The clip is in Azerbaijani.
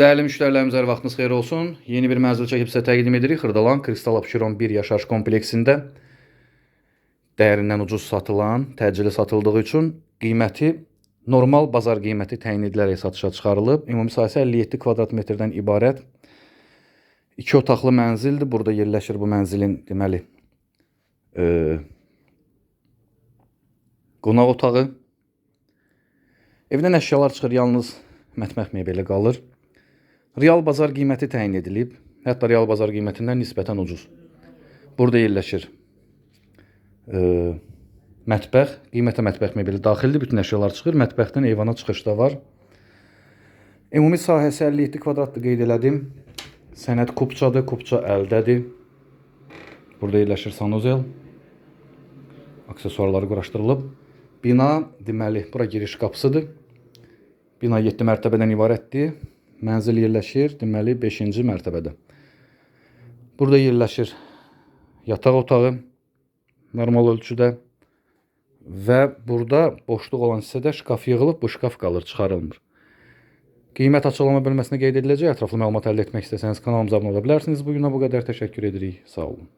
Değerli müşterilerimiz hər vaxtınız xeyir olsun. Yeni bir mənzil çəkib sizə təqdim edirik. Xırdalan Kristal Abşeron 1 yaşayış kompleksində dəyərindən ucuz satılan, təcili satıldığı üçün qiyməti normal bazar qiyməti təyin edilərək satışa çıxarılıb. Ümumi sahəsi 57 kvadrat metrdən ibarət 2 otaqlı mənzildir. Burada yerləşir bu mənzilin deməli e, qonaq otağı. Evdən əşyalar çıxır, yalnız mətbəx mebeli qalır. Real bazar qiyməti təyin edilib. Hətta real bazar qiymətindən nisbətən ucuz. Burada yerləşir e, mətbəx, qiymətə mətbəx mebeli daxildir. Bütün əşyalar çıxır. Mətbəxdən eyvana çıxış da var. Ümumi sahəsi 57 kvadratdır qeyd elədim. Sənəd kupçadır, kupça əldədir. Burada yerləşir sanuzel. Aksesuarları quraşdırılıb. Bina deməli bura giriş qapısıdır. Bina 7 mərtəbədən ibarətdir. Mənzil yerləşir deməli 5-ci mərtəbədə. Burada yerləşir yataq otağı normal ölçüdə və burada boşluq olan hissədə şkaf yığılıb, bu şkaf qalır, çıxarılmır. Qiymət açıqlama bölməsində qeyd ediləcək. Ətraflı məlumat əldə etmək istəsəniz kanalımıza abunə ola bilərsiniz. Bu günə bu qədər təşəkkür edirik. Sağ olun.